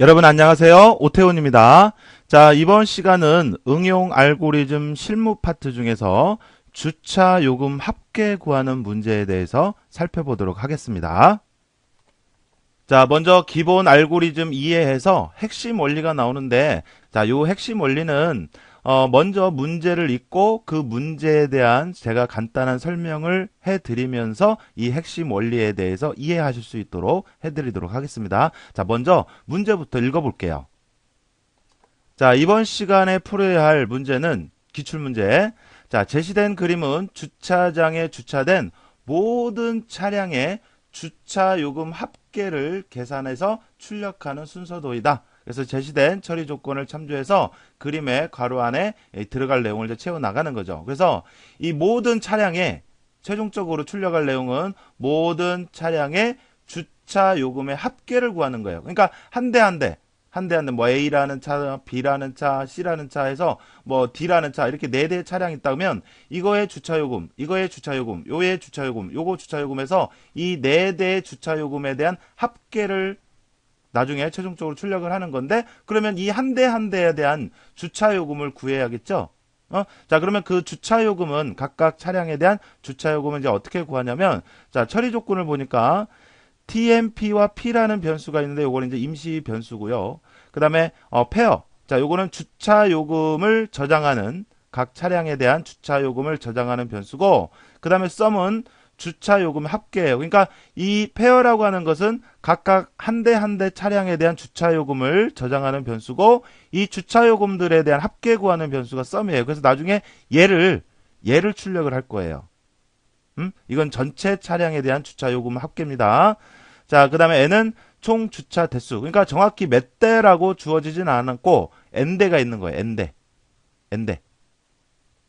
여러분 안녕하세요. 오태훈입니다. 자, 이번 시간은 응용 알고리즘 실무 파트 중에서 주차 요금 합계 구하는 문제에 대해서 살펴보도록 하겠습니다. 자, 먼저 기본 알고리즘 이해해서 핵심 원리가 나오는데, 자, 요 핵심 원리는 어, 먼저 문제를 읽고 그 문제에 대한 제가 간단한 설명을 해드리면서 이 핵심 원리에 대해서 이해하실 수 있도록 해드리도록 하겠습니다. 자, 먼저 문제부터 읽어볼게요. 자, 이번 시간에 풀어야 할 문제는 기출문제. 자, 제시된 그림은 주차장에 주차된 모든 차량의 주차 요금 합 계를 계산해서 출력하는 순서도이다. 그래서 제시된 처리 조건을 참조해서 그림의 괄호 안에 들어갈 내용을 채워 나가는 거죠. 그래서 이 모든 차량에 최종적으로 출력할 내용은 모든 차량의 주차 요금의 합계를 구하는 거예요. 그러니까 한 대 한 대, 한 대 한 대, 뭐 A라는 차, B라는 차, C라는 차에서 뭐 D라는 차 이렇게 네 대의 차량이 있다면 이거의 주차 요금, 이거의 주차 요금, 요의 주차 요금, 요거 주차 요금에서 이 네 대의 주차 요금에 대한 합계를 나중에 최종적으로 출력을 하는 건데 그러면 이 한 대 한 대에 대한 주차 요금을 구해야겠죠. 어? 자, 그러면 그 주차 요금은 각각 차량에 대한 주차 요금은 이제 어떻게 구하냐면 자, 처리 조건을 보니까 TMP와 P라는 변수가 있는데 요거는 이제 임시 변수고요. 그 다음에 어 페어. 자, 요거는 주차 요금을 저장하는 각 차량에 대한 주차 요금을 저장하는 변수고 그 다음에 썸은 주차 요금 합계예요. 그러니까 이 페어라고 하는 것은 각각 한 대 한 대 차량에 대한 주차 요금을 저장하는 변수고 이 주차 요금들에 대한 합계 구하는 변수가 썸이에요. 그래서 나중에 얘를 얘를 출력을 할 거예요. 음? 이건 전체 차량에 대한 주차 요금 합계입니다. 자, 그 다음에 n은 총 주차 대수. 그러니까 정확히 몇 대라고 주어지진 않았고 n 대가 있는 거예요. n 대. n 대.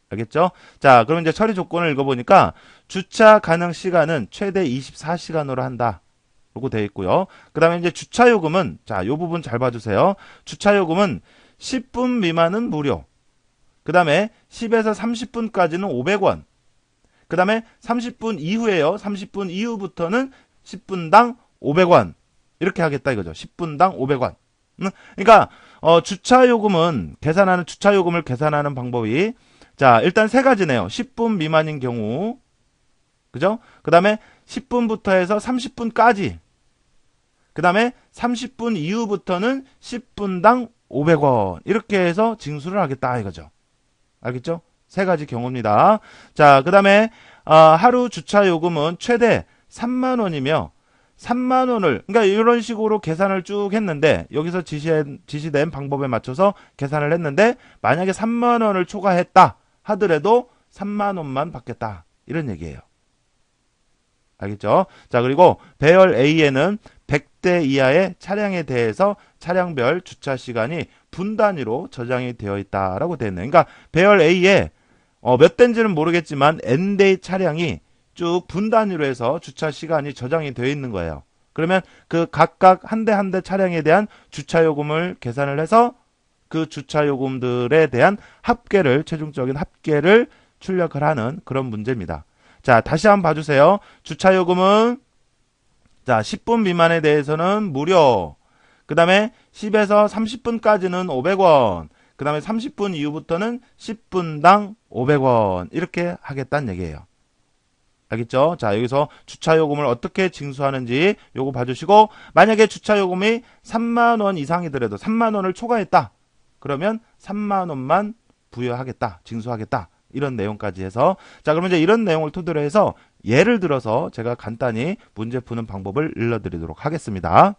알겠죠? 자, 그럼 이제 처리 조건을 읽어보니까 주차 가능 시간은 최대 24시간으로 한다. 라고 되어 있고요. 그 다음에 이제 주차 요금은, 자, 요 부분 잘 봐주세요. 주차 요금은 10분 미만은 무료. 그 다음에 10에서 30분까지는 500원. 그 다음에 30분 이후에요. 30분 이후부터는 10분당 500원. 이렇게 하겠다 이거죠. 10분당 500원. 음? 그러니까, 어, 주차 요금은, 계산하는, 주차 요금을 계산하는 방법이 자, 일단 세 가지네요. 10분 미만인 경우. 그죠? 그 다음에 10분부터 해서 30분까지. 그 다음에 30분 이후부터는 10분당 500원. 이렇게 해서 징수를 하겠다 이거죠. 알겠죠? 세 가지 경우입니다. 자, 그 다음에 어, 하루 주차 요금은 최대 3만 원이며 3만 원을 그러니까 이런 식으로 계산을 쭉 했는데 여기서 지시한, 지시된 방법에 맞춰서 계산을 했는데 만약에 3만 원을 초과했다 하더라도 3만 원만 받겠다. 이런 얘기예요. 알겠죠? 자, 그리고 배열 A에는 100대 이하의 차량에 대해서 차량별 주차 시간이 분 단위로 저장이 되어 있다라고 되어 있네요. 그러니까 배열 A에 어, 몇 대인지는 모르겠지만 N대의 차량이 쭉 분 단위로 해서 주차 시간이 저장이 되어 있는 거예요. 그러면 그 각각 한 대 한 대 차량에 대한 주차 요금을 계산을 해서 그 주차 요금들에 대한 합계를 최종적인 합계를 출력을 하는 그런 문제입니다. 자, 다시 한번 봐주세요. 주차 요금은 자 10분 미만에 대해서는 무료. 그 다음에 10에서 30분까지는 500원. 그 다음에 30분 이후부터는 10분당 500원. 이렇게 하겠다는 얘기예요. 알겠죠? 자, 여기서 주차 요금을 어떻게 징수하는지 요거 봐주시고, 만약에 주차 요금이 3만원 이상이더라도 3만원을 초과했다. 그러면 3만 원만 부여하겠다, 징수하겠다. 이런 내용까지 해서 자 그러면 이제 이런 내용을 토대로 해서 예를 들어서 제가 간단히 문제 푸는 방법을 일러드리도록 하겠습니다.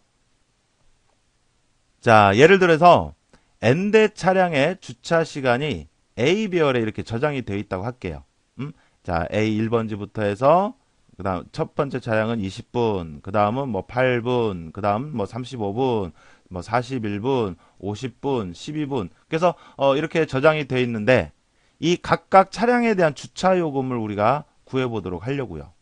자 예를 들어서 n대 차량의 주차 시간이 A별에 이렇게 저장이 되어 있다고 할게요. 음? 자 A 1번지부터 해서 그 다음 첫 번째 차량은 20분, 그 다음은 뭐 8분, 그 다음 뭐 35분, 뭐 41분, 50분, 12분. 그래서 어 이렇게 저장이 되어 있는데 이 각각 차량에 대한 주차 요금을 우리가 구해 보도록 하려고요.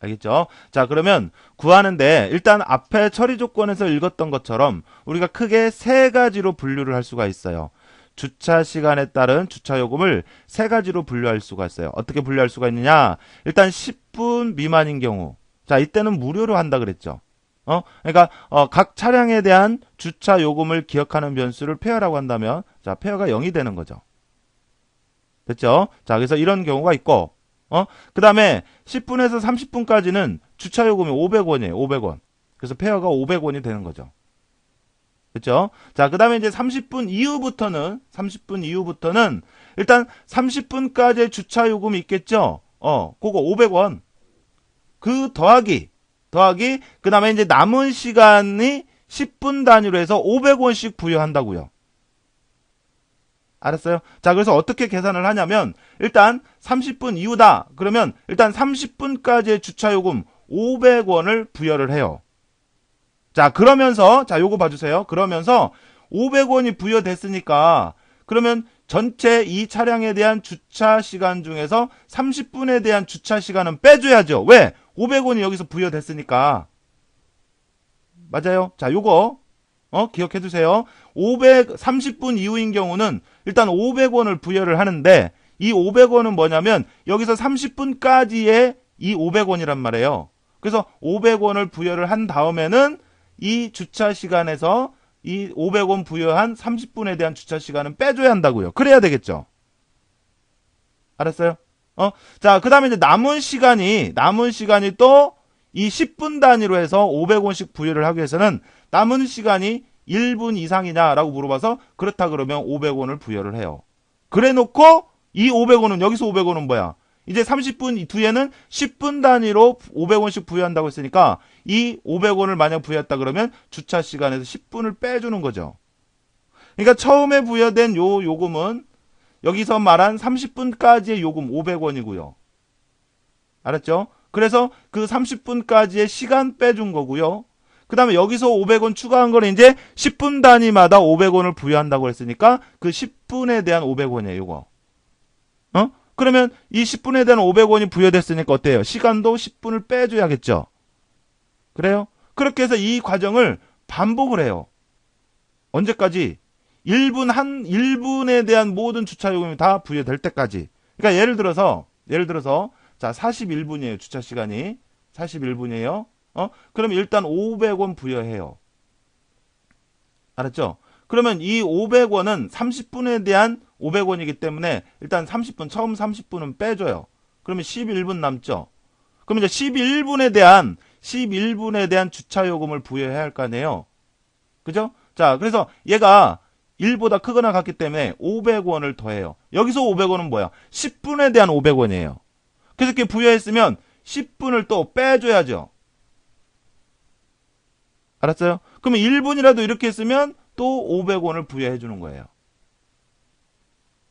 알겠죠? 자, 그러면 구하는데 일단 앞에 처리 조건에서 읽었던 것처럼 우리가 크게 세 가지로 분류를 할 수가 있어요. 주차 시간에 따른 주차 요금을 세 가지로 분류할 수가 있어요. 어떻게 분류할 수가 있느냐? 일단 10분 미만인 경우. 자, 이때는 무료로 한다 그랬죠. 어, 그러니까 어, 각 차량에 대한 주차 요금을 기억하는 변수를 페어라고 한다면 자, 페어가 0이 되는 거죠. 됐죠? 자, 그래서 이런 경우가 있고 어? 그다음에 10분에서 30분까지는 주차 요금이 500원이에요. 500원. 그래서 페어가 500원이 되는 거죠. 됐죠? 자, 그다음에 이제 30분 이후부터는 30분 이후부터는 일단 30분까지의 주차 요금이 있겠죠? 어, 그거 500원. 그 더하기 더하기 그다음에 이제 남은 시간이 10분 단위로 해서 500원씩 부여한다고요. 알았어요? 자, 그래서 어떻게 계산을 하냐면 일단 30분 이후다. 그러면 일단 30분까지의 주차 요금 500원을 부여를 해요. 자, 그러면서 자, 요거 봐 주세요. 그러면서 500원이 부여됐으니까 그러면 전체 이 차량에 대한 주차 시간 중에서 30분에 대한 주차 시간은 빼줘야죠. 왜? 500원이 여기서 부여됐으니까. 맞아요. 자, 요거, 어, 기억해 두세요. 500, 30분 이후인 경우는 일단 500원을 부여를 하는데, 이 500원은 뭐냐면, 여기서 30분까지의 이 500원이란 말이에요. 그래서 500원을 부여를 한 다음에는 이 주차 시간에서 이 500원 부여한 30분에 대한 주차 시간은 빼줘야 한다고요. 그래야 되겠죠. 알았어요? 어? 자, 그 다음에 이제 남은 시간이, 남은 시간이 또 이 10분 단위로 해서 500원씩 부여를 하기 위해서는 남은 시간이 1분 이상이냐라고 물어봐서 그렇다 그러면 500원을 부여를 해요. 그래 놓고 이 500원은, 여기서 500원은 뭐야? 이제 30분 뒤에는 10분 단위로 500원씩 부여한다고 했으니까 이 500원을 만약 부여했다 그러면 주차 시간에서 10분을 빼주는 거죠. 그러니까 처음에 부여된 요 요금은 여기서 말한 30분까지의 요금 500원이고요. 알았죠? 그래서 그 30분까지의 시간 빼준 거고요. 그 다음에 여기서 500원 추가한 거는 이제 10분 단위마다 500원을 부여한다고 했으니까 그 10분에 대한 500원이에요, 요거. 어? 그러면 이 10분에 대한 500원이 부여됐으니까 어때요? 시간도 10분을 빼줘야겠죠? 그래요? 그렇게 해서 이 과정을 반복을 해요. 언제까지? 1분 한 1분에 대한 모든 주차 요금이 다 부여될 때까지. 그러니까 예를 들어서 예를 들어서 자 41분이에요. 주차 시간이 41분이에요. 어? 그럼 일단 500원 부여해요. 알았죠? 그러면 이 500원은 30분에 대한 500원이기 때문에 일단 30분 처음 30분은 빼줘요. 그러면 11분 남죠. 그럼 이제 11분에 대한 11분에 대한 주차 요금을 부여해야 할 거 아니에요. 그죠? 자, 그래서 얘가 1보다 크거나 같기 때문에 500원을 더해요. 여기서 500원은 뭐야? 10분에 대한 500원이에요. 그래서 이렇게 부여했으면 10분을 또 빼줘야죠. 알았어요? 그러면 1분이라도 이렇게 했으면 또 500원을 부여해 주는 거예요.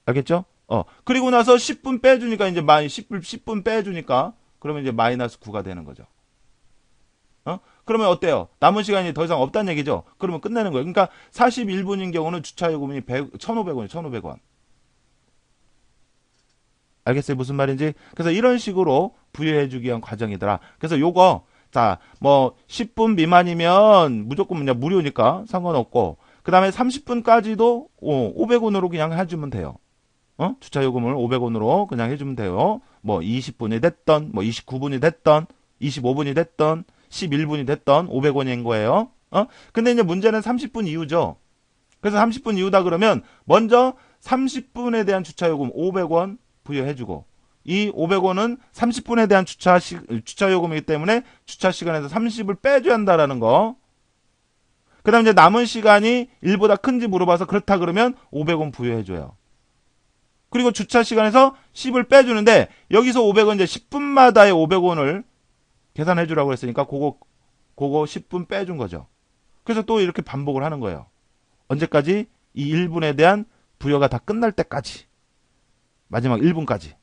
알겠죠? 어. 그리고 나서 10분 빼주니까 이제 마이 10분, 10분 빼주니까 그러면 이제 마이너스 9가 되는 거죠. 어? 그러면 어때요? 남은 시간이 더 이상 없다는 얘기죠? 그러면 끝내는 거예요. 그러니까 41분인 경우는 주차 요금이 100, 1,500원이 1,500원. 알겠어요? 무슨 말인지? 그래서 이런 식으로 부여해주기 위한 과정이더라. 그래서 요거, 자, 뭐, 10분 미만이면 무조건 그냥 무료니까 상관없고, 그 다음에 30분까지도 500원으로 그냥 해주면 돼요. 어? 주차 요금을 500원으로 그냥 해주면 돼요. 뭐, 20분이 됐던, 뭐, 29분이 됐던, 25분이 됐던, 11분이 됐던 500원인 거예요. 어? 근데 이제 문제는 30분 이후죠. 그래서 30분 이후다 그러면 먼저 30분에 대한 주차 요금 500원 부여해 주고 이 500원은 30분에 대한 주차 시, 주차 요금이기 때문에 주차 시간에서 30을 빼줘야 한다라는 거. 그다음에 이제 남은 시간이 1보다 큰지 물어봐서 그렇다 그러면 500원 부여해 줘요. 그리고 주차 시간에서 10을 빼주는데 여기서 500원 이제 10분마다의 500원을 계산해 주라고 했으니까 그거 그거 10분 빼준 거죠. 그래서 또 이렇게 반복을 하는 거예요. 언제까지? 이 1분에 대한 부여가 다 끝날 때까지. 마지막 1분까지.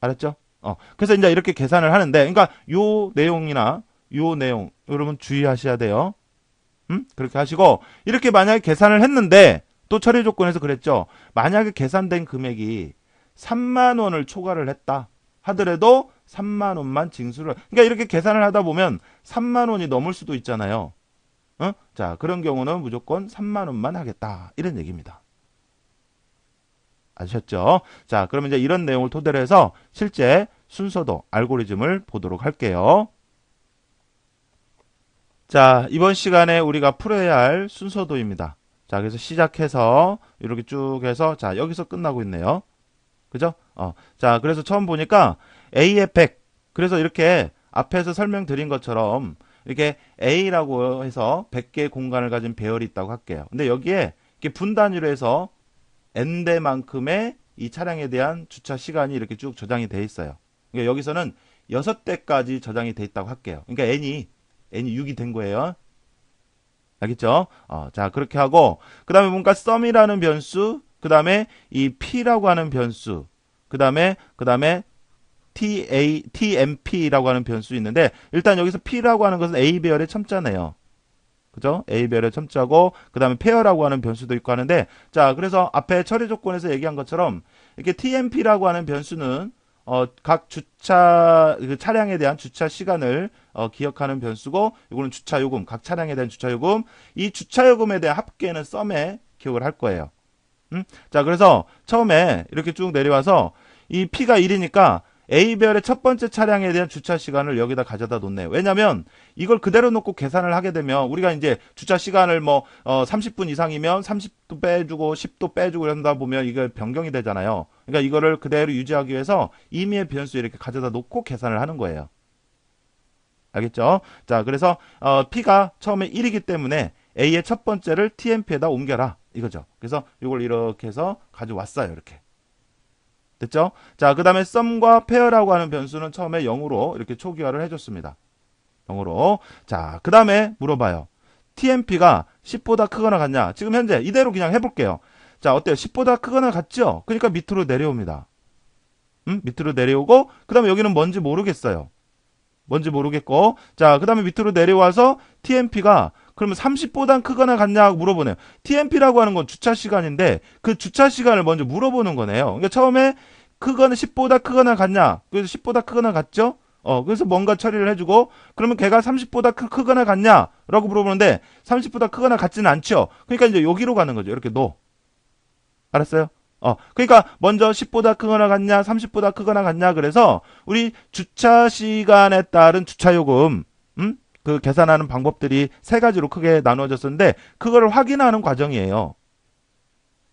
알았죠? 어. 그래서 이제 이렇게 계산을 하는데, 그러니까 요 내용이나 요 내용, 여러분 주의하셔야 돼요. 음? 그렇게 하시고, 이렇게 만약에 계산을 했는데, 또 처리 조건에서 그랬죠. 만약에 계산된 금액이 3만 원을 초과를 했다. 하더라도 3만 원만 징수를 그러니까 이렇게 계산을 하다 보면 3만 원이 넘을 수도 있잖아요. 어? 자, 그런 경우는 무조건 3만 원만 하겠다. 이런 얘기입니다. 아셨죠? 자, 그러면 이제 이런 내용을 토대로 해서 실제 순서도 알고리즘을 보도록 할게요. 자, 이번 시간에 우리가 풀어야 할 순서도입니다. 자, 그래서 시작해서 이렇게 쭉 해서 자, 여기서 끝나고 있네요. 그죠? 어. 자, 그래서 처음 보니까 A의 100. 그래서 이렇게 앞에서 설명드린 것처럼 이렇게 A라고 해서 100개의 공간을 가진 배열이 있다고 할게요. 근데 여기에 이렇게 분단위로 해서 N대만큼의 이 차량에 대한 주차 시간이 이렇게 쭉 저장이 돼 있어요. 그러니까 여기서는 6대까지 저장이 돼 있다고 할게요. 그러니까 N이, N이 6이 된 거예요. 알겠죠? 어, 자, 그렇게 하고, 그 다음에 뭔가 썸이라는 변수, 그 다음에 이 P라고 하는 변수, 그 다음에, 그 다음에 TA, TMP라고 하는 변수 있는데, 일단 여기서 P라고 하는 것은 A 배열의 첨자네요. 그죠? A 배열의 첨자고, 그 다음에 페어라고 하는 변수도 있고 하는데, 자, 그래서 앞에 처리 조건에서 얘기한 것처럼, 이렇게 TMP라고 하는 변수는, 어, 각 주차, 그 차량에 대한 주차 시간을, 어, 기억하는 변수고, 이거는 주차 요금, 각 차량에 대한 주차 요금, 이 주차 요금에 대한 합계는 썸에 기억을 할 거예요. 음? 자, 그래서 처음에 이렇게 쭉 내려와서, 이 P가 1이니까, A별의 첫 번째 차량에 대한 주차 시간을 여기다 가져다 놓네요. 왜냐면 이걸 그대로 놓고 계산을 하게 되면 우리가 이제 주차 시간을 뭐 어, 30분 이상이면 30도 빼주고 10도 빼주고 이런다 보면 이게 변경이 되잖아요. 그러니까 이거를 그대로 유지하기 위해서 임의의 변수 이렇게 가져다 놓고 계산을 하는 거예요. 알겠죠? 자, 그래서 어, P가 처음에 1이기 때문에 A의 첫 번째를 TMP에다 옮겨라 이거죠. 그래서 이걸 이렇게 해서 가져왔어요. 이렇게. 됐죠? 자, 그 다음에 썸과 페어라고 하는 변수는 처음에 0으로 이렇게 초기화를 해줬습니다. 0으로. 자, 그 다음에 물어봐요. TMP가 10보다 크거나 같냐? 지금 현재 이대로 그냥 해볼게요. 자, 어때요? 10보다 크거나 같죠? 그러니까 밑으로 내려옵니다. 음? 밑으로 내려오고, 그 다음에 여기는 뭔지 모르겠어요. 뭔지 모르겠고, 자, 그 다음에 밑으로 내려와서 TMP가 그러면 30보다 크거나 같냐고 물어보네요. TMP라고 하는 건 주차 시간인데 그 주차 시간을 먼저 물어보는 거네요. 그러니까 처음에 크거나 10보다 크거나 같냐? 그래서 10보다 크거나 같죠? 어, 그래서 뭔가 처리를 해주고, 그러면 걔가 30보다 크, 크거나 같냐? 라고 물어보는데, 30보다 크거나 같지는 않죠? 그러니까 이제 여기로 가는 거죠. 이렇게 노. 알았어요? 어, 그러니까 먼저 10보다 크거나 같냐, 30보다 크거나 같냐, 그래서 우리 주차 시간에 따른 주차 요금, 음? 그 계산하는 방법들이 세 가지로 크게 나누어졌었는데, 그거를 확인하는 과정이에요.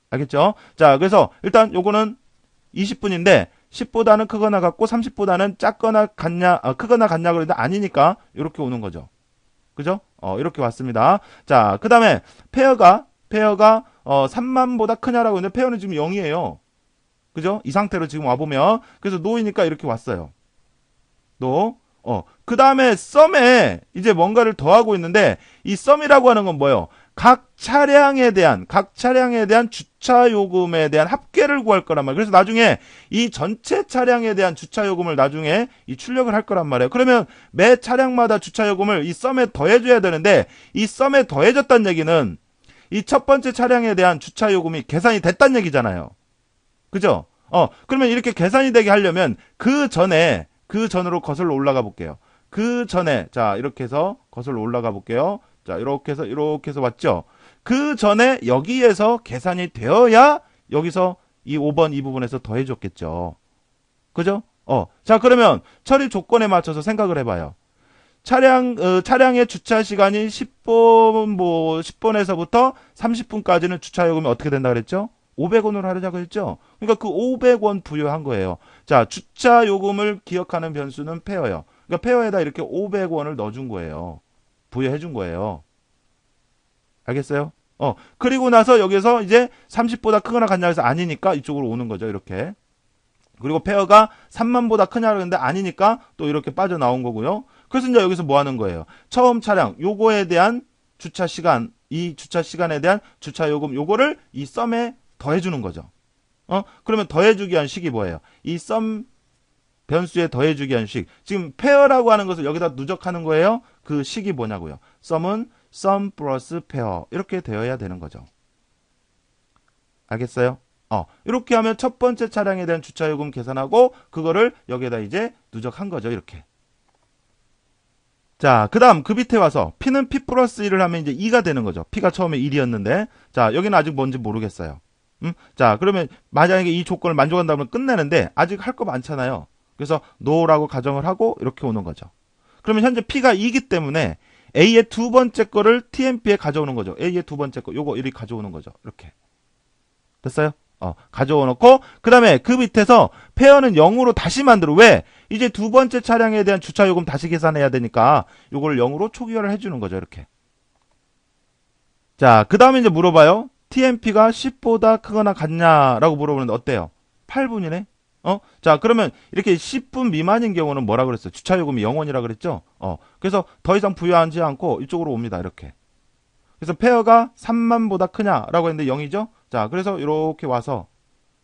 알겠죠? 자, 그래서 일단 요거는 20분인데 10보다는 크거나 같고 30보다는 작거나 같냐 아, 크거나 같냐 그러는데 아니니까 이렇게 오는 거죠. 그죠? 어, 이렇게 왔습니다. 자, 그 다음에 페어가 페어가 어, 3만보다 크냐라고 했는데 페어는 지금 0이에요. 그죠? 이 상태로 지금 와 보면 그래서 노이니까 이렇게 왔어요. 노. 어. 그 다음에 썸에 이제 뭔가를 더하고 있는데 이 썸이라고 하는 건 뭐예요? 각 차량에 대한 각 차량에 대한 주차 요금에 대한 합계를 구할 거란 말이에요. 그래서 나중에 이 전체 차량에 대한 주차 요금을 나중에 이 출력을 할 거란 말이에요. 그러면 매 차량마다 주차 요금을 이 썸에 더해 줘야 되는데 이 썸에 더해졌다는 얘기는 이 첫 번째 차량에 대한 주차 요금이 계산이 됐다는 얘기잖아요. 그죠? 어, 그러면 이렇게 계산이 되게 하려면 그 전에 그 전으로 거슬러 올라가 볼게요. 그 전에 자, 이렇게 해서 거슬러 올라가 볼게요. 자, 이렇게 해서 이렇게 해서 왔죠. 그 전에 여기에서 계산이 되어야 여기서 이 5번 이 부분에서 더해 줬겠죠. 그죠? 어. 자, 그러면 처리 조건에 맞춰서 생각을 해 봐요. 차량 어, 차량의 주차 시간이 10분 뭐 10분에서부터 30분까지는 주차 요금이 어떻게 된다 그랬죠? 500원으로 하려고 했죠. 그러니까 그 500원 부여한 거예요. 자, 주차 요금을 기억하는 변수는 페어예요. 그러니까 페어에다 이렇게 500원을 넣어 준 거예요. 부여해 준 거예요. 알겠어요? 어, 그리고 나서 여기서 이제 30보다 크거나 같냐 해서 아니니까 이쪽으로 오는 거죠. 이렇게. 그리고 페어가 3만보다 크냐 그러는데 아니니까 또 이렇게 빠져나온 거고요. 그래서 이제 여기서 뭐 하는 거예요? 처음 차량 요거에 대한 주차 시간, 이 주차 시간에 대한 주차 요금 요거를 이 썸에 더해 주는 거죠. 어? 그러면 더해 주기 한 식이 뭐예요? 이 썸 변수에 더해 주기 한 식. 지금 페어라고 하는 것을 여기다 누적하는 거예요. 그 식이 뭐냐고요. 썸은 썸 플러스 페어 이렇게 되어야 되는 거죠. 알겠어요? 어, 이렇게 하면 첫 번째 차량에 대한 주차 요금 계산하고 그거를 여기에다 이제 누적한 거죠. 이렇게. 자, 그 다음 그 밑에 와서 P는 P 플러스 1을 하면 이제 2가 되는 거죠. P가 처음에 1이었는데 자, 여기는 아직 뭔지 모르겠어요. 음? 자, 그러면 만약에 이 조건을 만족한다면 끝내는데 아직 할 거 많잖아요. 그래서 no라고 가정을 하고 이렇게 오는 거죠. 그러면 현재 P가 2기 때문에 A의 두 번째 거를 TMP에 가져오는 거죠. A의 두 번째 거, 요거 이렇게 가져오는 거죠. 이렇게. 됐어요? 어, 가져오 놓고, 그 다음에 그 밑에서 페어는 0으로 다시 만들어. 왜? 이제 두 번째 차량에 대한 주차 요금 다시 계산해야 되니까, 요걸 0으로 초기화를 해주는 거죠. 이렇게. 자, 그 다음에 이제 물어봐요. TMP가 10보다 크거나 같냐라고 물어보는데 어때요? 8분이네? 어? 자, 그러면 이렇게 10분 미만인 경우는 뭐라 그랬어요? 주차 요금이 0원이라 그랬죠? 어. 그래서 더 이상 부여하지 않고 이쪽으로 옵니다. 이렇게. 그래서 페어가 3만보다 크냐라고 했는데 0이죠? 자, 그래서 이렇게 와서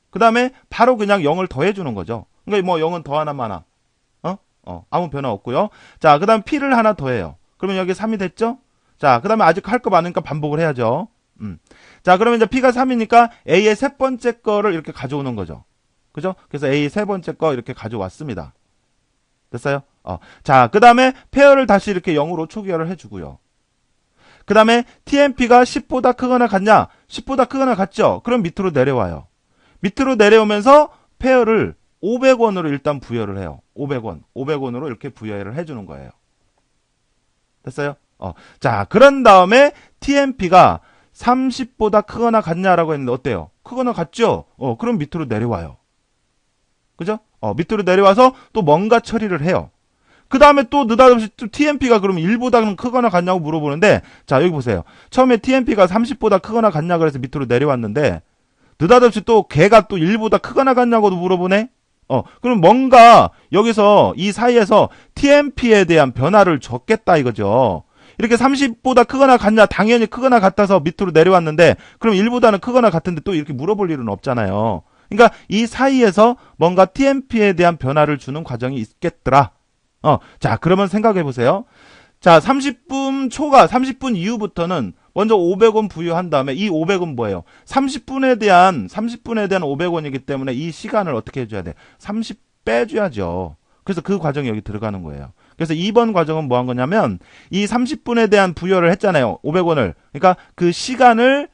그 다음에 바로 그냥 0을 더해 주는 거죠. 그러니까 뭐 0은 더 하나 많아. 어? 어. 아무 변화 없고요. 자, 그 다음 P를 하나 더해요. 그러면 여기 3이 됐죠? 자, 그 다음에 아직 할 거 많으니까 반복을 해야죠. 음. 자, 그러면 이제 P가 3이니까 A의 세 번째 거를 이렇게 가져오는 거죠. 그죠? 그래서 A 세 번째 거 이렇게 가져왔습니다. 됐어요? 어. 자, 그 다음에 페어를 다시 이렇게 0으로 초기화를 해주고요. 그 다음에 TMP가 10보다 크거나 같냐? 10보다 크거나 같죠? 그럼 밑으로 내려와요. 밑으로 내려오면서 페어를 500원으로 일단 부여를 해요. 500원. 500원으로 이렇게 부여를 해주는 거예요. 됐어요? 어. 자, 그런 다음에 TMP가 30보다 크거나 같냐라고 했는데 어때요? 크거나 같죠? 어, 그럼 밑으로 내려와요. 그죠? 어, 밑으로 내려와서 또 뭔가 처리를 해요. 그 다음에 또 느닷없이 또 TMP가 그러면 1보다는 크거나 같냐고 물어보는데, 자, 여기 보세요. 처음에 TMP가 30보다 크거나 같냐 그래서 밑으로 내려왔는데, 느닷없이 또 걔가 또 1보다 크거나 같냐고도 물어보네? 어, 그럼 뭔가 여기서 이 사이에서 TMP에 대한 변화를 줬겠다 이거죠. 이렇게 30보다 크거나 같냐 당연히 크거나 같아서 밑으로 내려왔는데 그럼 1보다는 크거나 같은데 또 이렇게 물어볼 일은 없잖아요. 그러니까 이 사이에서 뭔가 TMP에 대한 변화를 주는 과정이 있겠더라. 어, 자, 그러면 생각해 보세요. 자, 30분 초가 30분 이후부터는 먼저 500원 부여한 다음에 이 500원 뭐예요? 30분에 대한 30분에 대한 500원이기 때문에 이 시간을 어떻게 해줘야 돼? 30 빼줘야죠. 그래서 그 과정이 여기 들어가는 거예요. 그래서 2번 과정은 뭐 한 거냐면 이 30분에 대한 부여를 했잖아요. 500원을. 그러니까 그 시간을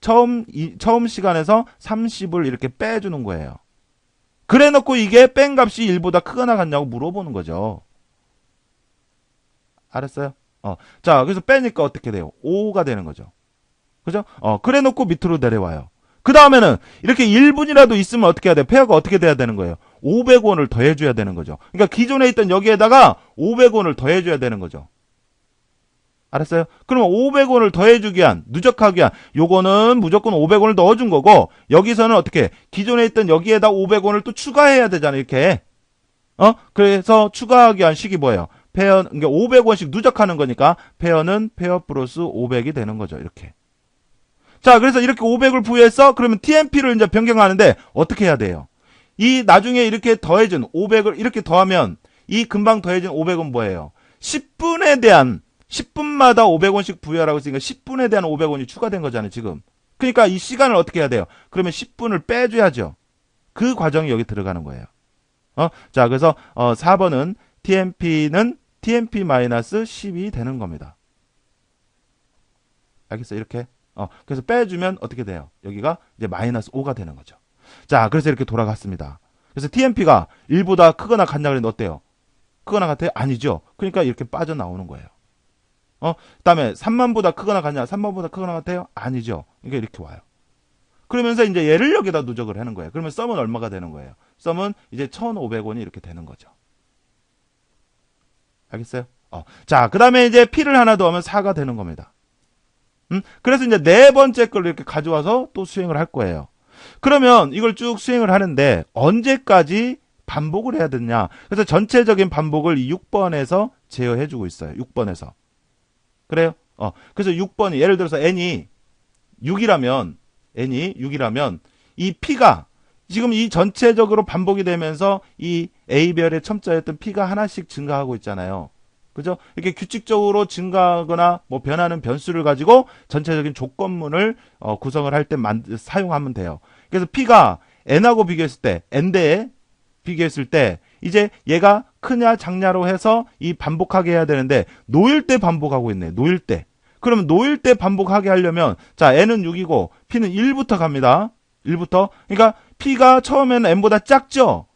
처음 이, 처음 시간에서 30을 이렇게 빼주는 거예요. 그래 놓고 이게 뺀 값이 1보다 크거나 같냐고 물어보는 거죠. 알았어요? 어. 자, 그래서 빼니까 어떻게 돼요? 5가 되는 거죠. 그죠? 어, 그래 놓고 밑으로 내려와요. 그 다음에는 이렇게 1분이라도 있으면 어떻게 해야 돼? 페어가 어떻게 돼야 되는 거예요? 500원을 더해줘야 되는 거죠. 그러니까 기존에 있던 여기에다가 500원을 더해줘야 되는 거죠. 알았어요? 그러면 500원을 더해주기 위한, 누적하기 위한, 요거는 무조건 500원을 넣어준 거고, 여기서는 어떻게, 기존에 있던 여기에다 500원을 또 추가해야 되잖아요, 이렇게. 어? 그래서 추가하기 위한 식이 뭐예요? 페어, 그러니까 500원씩 누적하는 거니까, 페어는 페어 플러스 500이 되는 거죠, 이렇게. 자, 그래서 이렇게 500을 부여했어? 그러면 TMP를 이제 변경하는데, 어떻게 해야 돼요? 이 나중에 이렇게 더해진 500을 이렇게 더하면, 이 금방 더해진 500은 뭐예요? 10분에 대한 10분마다 500원씩 부여라고 했으니까 10분에 대한 500원이 추가된 거잖아요, 지금. 그러니까 이 시간을 어떻게 해야 돼요? 그러면 10분을 빼줘야죠. 그 과정이 여기 들어가는 거예요. 어? 자, 그래서, 어, 4번은 TMP는 TMP-10이 되는 겁니다. 알겠어요? 이렇게. 어, 그래서 빼주면 어떻게 돼요? 여기가 이제 마이너스 5가 되는 거죠. 자, 그래서 이렇게 돌아갔습니다. 그래서 TMP가 1보다 크거나 같냐 그랬는데 어때요? 크거나 같아요? 아니죠. 그러니까 이렇게 빠져나오는 거예요. 어, 그 다음에 3만보다 크거나 같냐? 3만보다 크거나 같아요? 아니죠. 이게 이렇게 와요. 그러면서 이제 얘를 여기다 누적을 하는 거예요. 그러면 썸은 얼마가 되는 거예요? 썸은 이제 1,500원이 이렇게 되는 거죠. 알겠어요? 어. 자, 그 다음에 이제 P를 하나 더 하면 4가 되는 겁니다. 음? 그래서 이제 네 번째 걸 이렇게 가져와서 또 수행을 할 거예요. 그러면 이걸 쭉 수행을 하는데 언제까지 반복을 해야 되냐? 그래서 전체적인 반복을 이 6번에서 제어해 주고 있어요. 6번에서. 그래요? 어. 그래서 6번이 예를 들어서 n이 6이라면 n이 6이라면 이 p가 지금 이 전체적으로 반복이 되면서 이 A별의 첨자였던 P가 하나씩 증가하고 있잖아요. 그죠? 이렇게 규칙적으로 증가하거나 뭐 변하는 변수를 가지고 전체적인 조건문을 어, 구성을 할 때 사용하면 돼요. 그래서 P가 N하고 비교했을 때, N대에 비교했을 때, 이제 얘가 크냐 작냐로 해서 이 반복하게 해야 되는데, 놓일 때 반복하고 있네. 놓일 때. 그러면 놓일 때 반복하게 하려면, 자, N은 6이고, P는 1부터 갑니다. 1부터. 그러니까 P가 처음에는 N보다 작죠?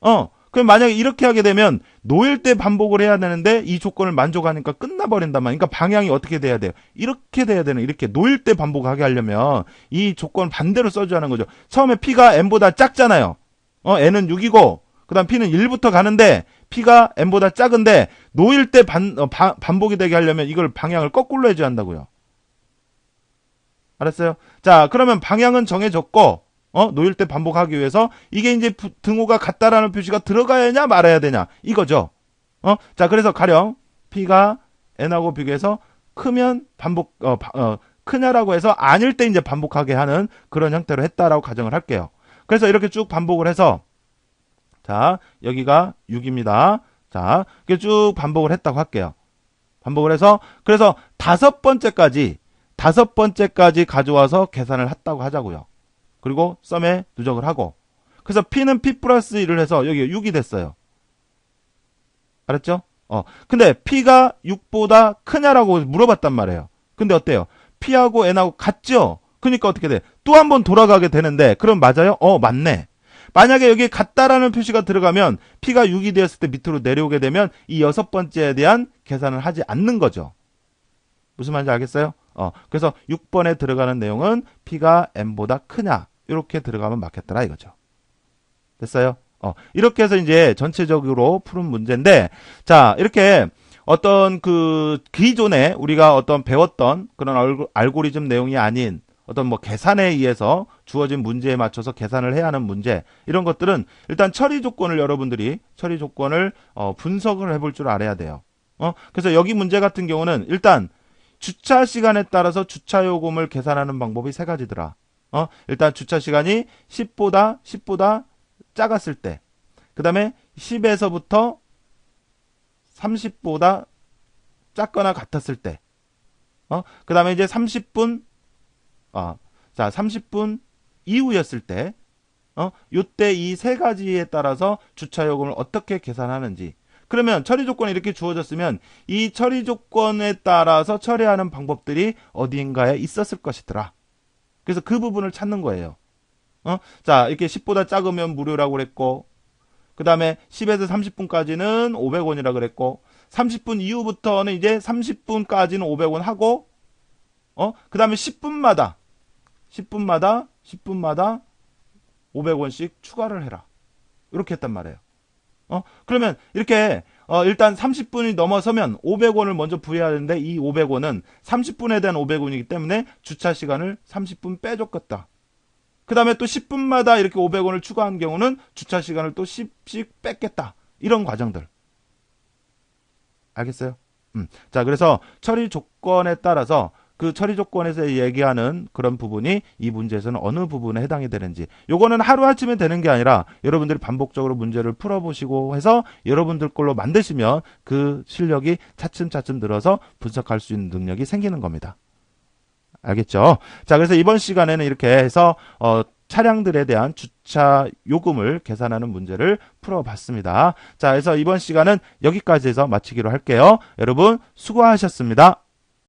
어. 그럼 만약에 이렇게 하게 되면 놓일 때 반복을 해야 되는데 이 조건을 만족하니까 끝나버린단 말이야. 그러니까 방향이 어떻게 돼야 돼요? 이렇게 돼야 되는 이렇게 놓일 때 반복하게 하려면 이 조건 반대로 써줘야 하는 거죠. 처음에 P가 N보다 작잖아요. 어, N은 6이고 그 다음 P는 1부터 가는데 P가 N보다 작은데 놓일 때 반, 어, 바- 반복이 되게 하려면 이걸 방향을 거꾸로 해줘야 한다고요. 알았어요? 자, 그러면 방향은 정해졌고 어, 놓일 때 반복하기 위해서 이게 이제 부- 등호가 같다라는 표시가 들어가야 하냐 말아야 되냐 이거죠. 어, 자, 그래서 가령 P가 N하고 비교해서 크면 반복 어, 바- 어, 크냐라고 해서 아닐 때 이제 반복하게 하는 그런 형태로 했다라고 가정을 할게요. 그래서 이렇게 쭉 반복을 해서 자, 여기가 6입니다. 자, 이렇게 쭉 반복을 했다고 할게요. 반복을 해서 그래서 다섯 번째까지 다섯 번째까지 가져와서 계산을 했다고 하자고요. 그리고 썸에 누적을 하고 그래서 P는 P 플러스 1을 해서 여기 6이 됐어요. 알았죠? 어. 근데 P가 6보다 크냐라고 물어봤단 말이에요. 근데 어때요? P하고 N하고 같죠? 그러니까 어떻게 돼? 또 한 번 돌아가게 되는데 그럼 맞아요? 어, 맞네. 만약에 여기 같다라는 표시가 들어가면 P가 6이 되었을 때 밑으로 내려오게 되면 이 여섯 번째에 대한 계산을 하지 않는 거죠. 무슨 말인지 알겠어요? 어, 그래서 6번에 들어가는 내용은 P가 N보다 크냐 이렇게 들어가면 맞겠더라 이거죠. 됐어요? 어, 이렇게 해서 이제 전체적으로 푸는 문제인데 자 이렇게 어떤 그 기존에 우리가 어떤 배웠던 그런 알고- 알고리즘 내용이 아닌 어떤 뭐 계산에 의해서 주어진 문제에 맞춰서 계산을 해야 하는 문제 이런 것들은 일단 처리 조건을 여러분들이 처리 조건을 어, 분석을 해볼 줄 알아야 돼요. 어 그래서 여기 문제 같은 경우는 일단 주차 시간에 따라서 주차 요금을 계산하는 방법이 세 가지더라. 어? 일단 주차 시간이 10보다 10보다 작았을 때, 그 다음에 10에서부터 30보다 작거나 같았을 때, 어, 그 다음에 이제 30분, 아, 자, 30분 이후였을 때, 어, 요때 이 세 가지에 따라서 주차 요금을 어떻게 계산하는지. 그러면 처리 조건이 이렇게 주어졌으면 이 처리 조건에 따라서 처리하는 방법들이 어디인가에 있었을 것이더라. 그래서 그 부분을 찾는 거예요. 어? 자, 이렇게 10보다 작으면 무료라고 그랬고, 그 다음에 10에서 30분까지는 500원이라 그랬고, 30분 이후부터는 이제 30분까지는 500원 하고, 어? 그 다음에 10분마다, 10분마다, 10분마다 500원씩 추가를 해라. 이렇게 했단 말이에요. 어? 그러면 이렇게, 어, 일단 30분이 넘어서면 500원을 먼저 부여해야 되는데 이 500원은 30분에 대한 500원이기 때문에 주차 시간을 30분 빼줬겠다. 그 다음에 또 10분마다 이렇게 500원을 추가한 경우는 주차 시간을 또 10씩 뺐겠다. 이런 과정들. 알겠어요? 음. 자, 그래서 처리 조건에 따라서 그 처리 조건에서 얘기하는 그런 부분이 이 문제에서는 어느 부분에 해당이 되는지. 요거는 하루아침에 되는 게 아니라 여러분들이 반복적으로 문제를 풀어보시고 해서 여러분들 걸로 만드시면 그 실력이 차츰차츰 늘어서 분석할 수 있는 능력이 생기는 겁니다. 알겠죠? 자, 그래서 이번 시간에는 이렇게 해서 어, 차량들에 대한 주차 요금을 계산하는 문제를 풀어봤습니다. 자, 그래서 이번 시간은 여기까지 해서 마치기로 할게요. 여러분 수고하셨습니다.